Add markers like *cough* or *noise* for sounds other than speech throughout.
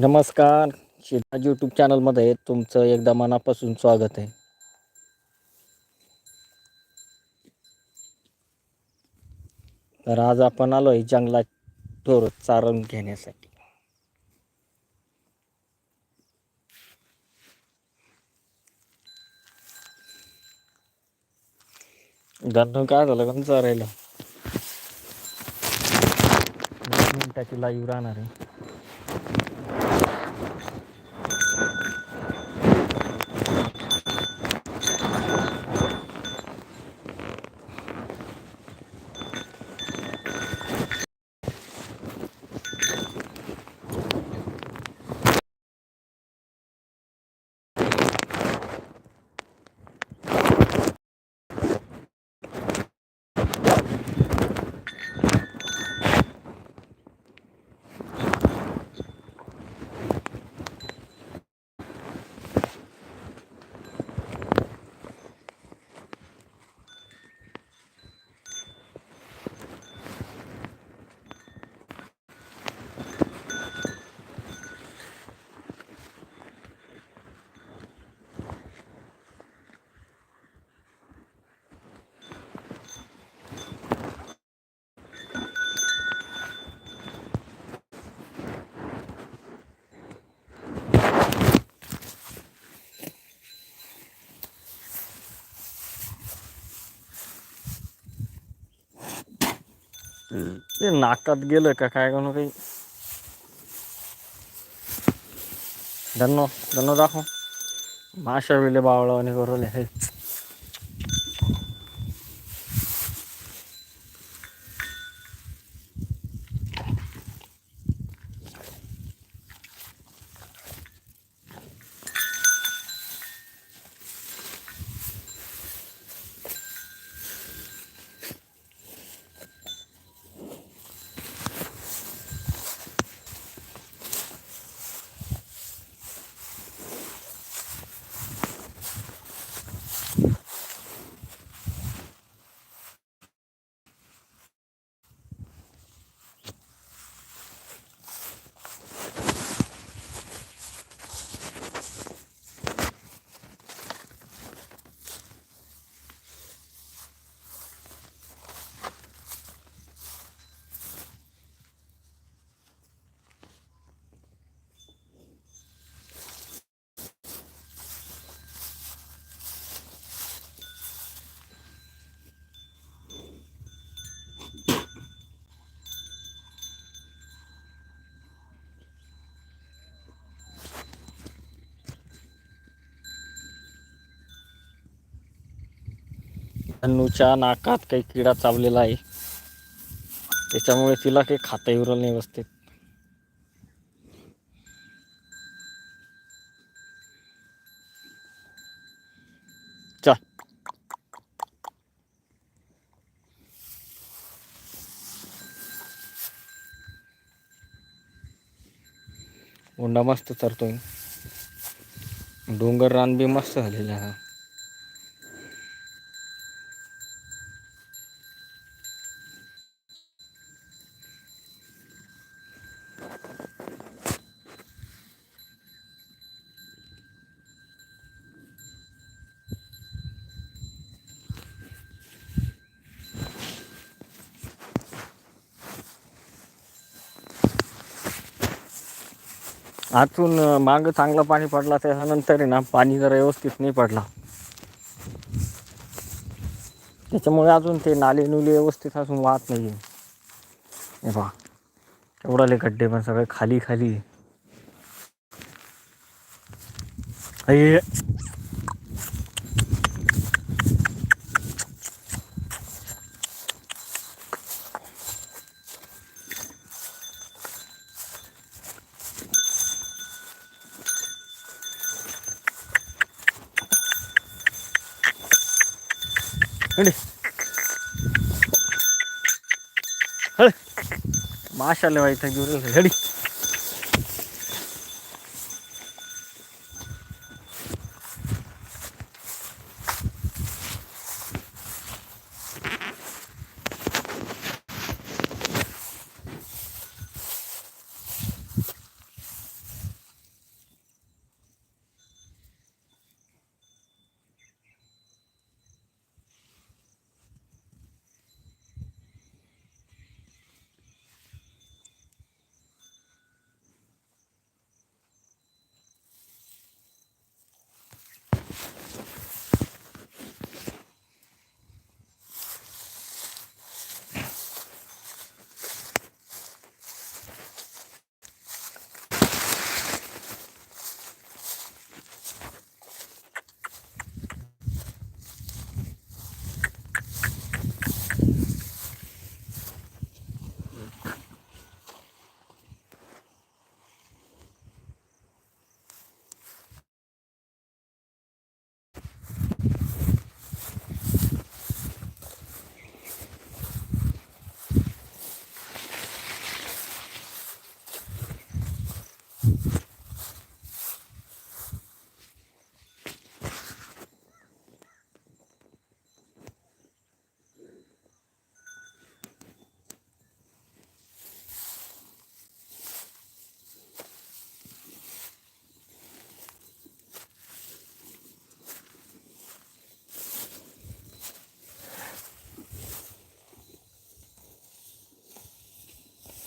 नमस्कार. शिराज यूट्यूब चॅनलमध्ये तुमचं एकदा मनापासून स्वागत आहे. तर आज आपण आलो आहे जंगलात ढोर चारण घेण्यासाठी. गन्नू काय झालं का चारायला? मिनिटाची लाईव्ह राहणार आहे. ते नाकात गेलं का काय करू काही? धन्नो धन्नो दाखव. माशा विले बावळावाने करू हे धन्नूच्या नाकात काही किडा चावलेला आहे. त्याच्यामुळे तिला काही खाता येऊ नाही व्यवस्थित. चल. उंडा मस्त चरतोय. डोंगर रान बी मस्त झालेला हा. आतून माग चांगलं पाणी पडला त्याच्यानंतर आहे ना पाणी जरा व्यवस्थित नाही पडला. त्याच्यामुळे अजून ते नाले नुले व्यवस्थित अजून वाहत नाही हे बा एवढाले खड्डे पण सगळे खाली खाली. आहे. अये. हडी हळ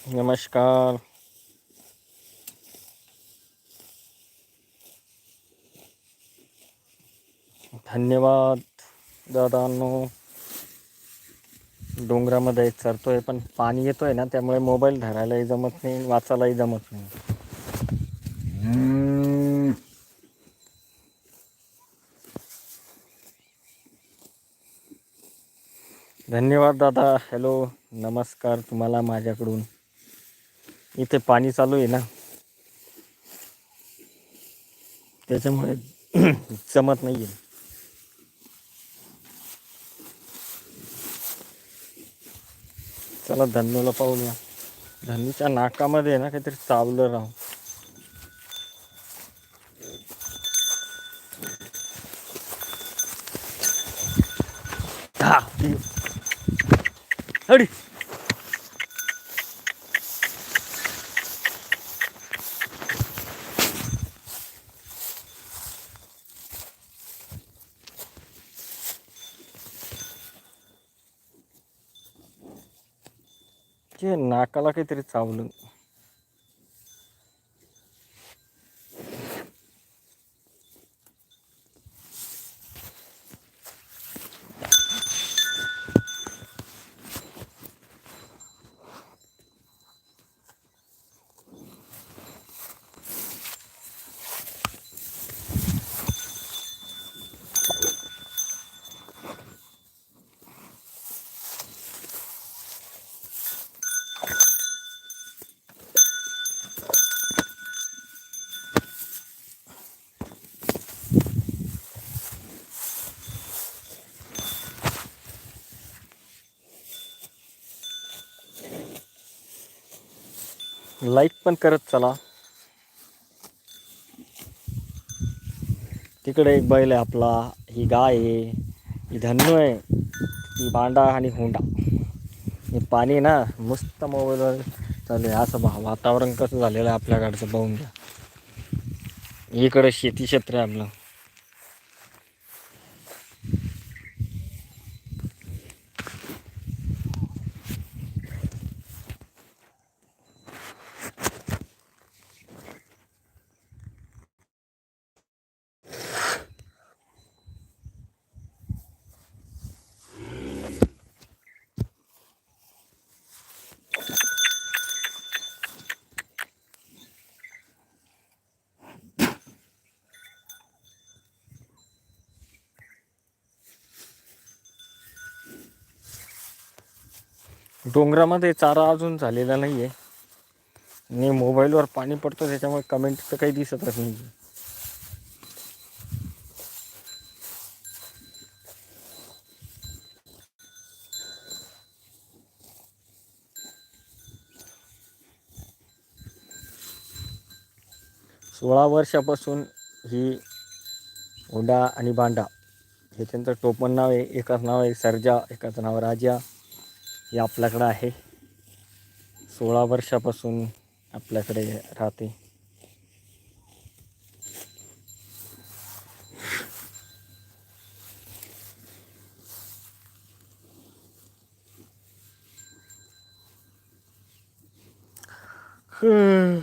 नमस्कार. धन्यवाद दादांनो. डोंगरामध्ये चरतोय पण पाणी येतो आहे ना त्यामुळे मोबाईल धरायलाही जमत नाही वाचायलाही जमत नाही. धन्यवाद दादा. हॅलो नमस्कार तुम्हाला माझ्याकडून. इथे पाणी चालू आहे ना. त्याच्यामुळे *clears throat* जमत नाही आहे चला धन्नूला पाहूया. धन्नूच्या नाकामध्ये ना काहीतरी चावलं राहू हा, ती- हडी लाईक पण करत चला. तिकडे एक बैल आहे आपला ही गाय आहे ही धन्नू आहे ही बांडा आणि हुंडा. हे पाणी ना मस्त मोबाईलवर चालू आहे. असं भा वातावरण कसं झालेलं आहे आपल्याकडचं पाहून घ्या. इकडे शेती क्षेत्र आहे आपलं. डोंगरामध्ये चारा अजून झालेला नाही आहे आणि मोबाईलवर पाणी पडतं त्याच्यामुळे कमेंट तर काही दिसतच नाही सोळा वर्षापासून ही हुंडा आणि बांडा हे त्यांचं टोपण नाव आहे एकाच नाव आहे सर्जा एकाचं नाव राजा. हे आपल्याकडं आहे सोळा वर्षापासून आपल्याकडे राहते Hmm.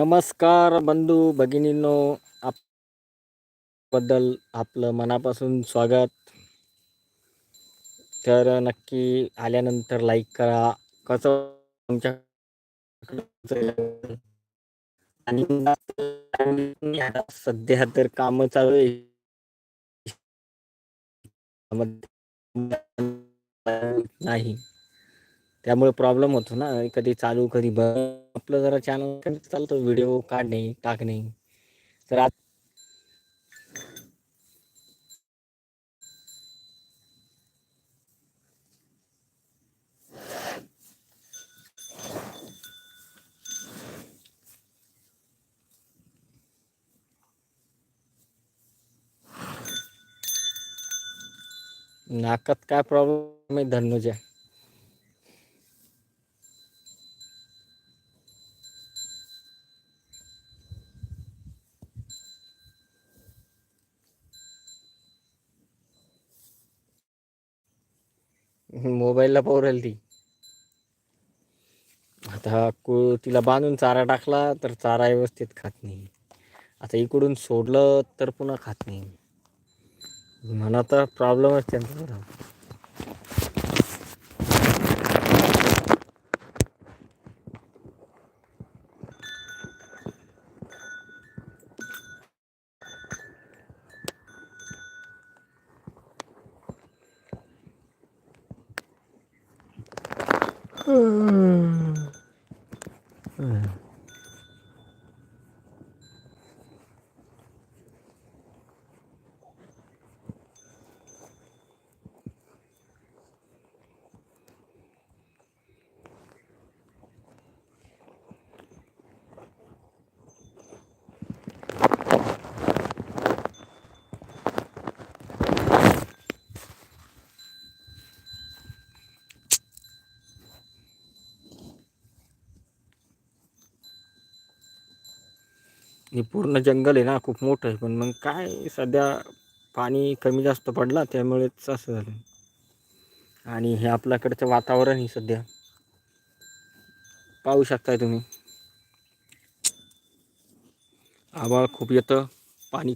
नमस्कार बंधू भगिनींनो. आपबद्दल आपलं मनापासून स्वागत. तर नक्की आल्यानंतर लाईक करा. कसं तुमच्या आणि *laughs* सध्या तर कामं चालू आहे. *laughs* नाही. त्यामुळे प्रॉब्लेम होतो ना. कधी चालू कधी बंद. आपलं जरा चॅनल चालतो व्हिडिओ काढणे टाकणे तर आज नाकात काय प्रॉब्लेम आहे धनुजा मोबाईलला पोरेल ती. आता कु तिला बांधून चारा टाकला तर चारा व्यवस्थित खात नाही. आता इकडून सोडलं तर पुन्हा खात नाही. म्हणा तर प्रॉब्लेमच त्यांचा जरा. हे पूर्ण जंगल आहे ना खूप मोठं आहे. पण मग काय सध्या पाणी कमी जास्त पडला त्यामुळेच असं झालं. आणि हे आपल्याकडचं वातावरण आहे सध्या. पाहू शकताय तुम्ही. आभाळ खूप येतं पाणी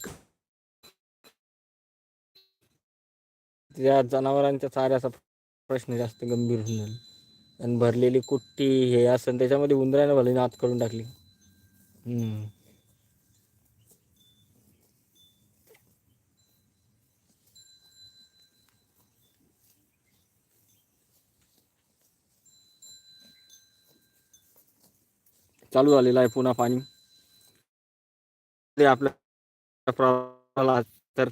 त्या जनावरांच्या चाऱ्याचा प्रश्न जास्त गंभीर होऊन जाईल. आणि भरलेली कुट्टी हे असं त्याच्यामध्ये उंदराने भरली नात करून टाकली. चालू झालेलं आहे पुन्हा पाणी. आपल्या प्रवाहाला तर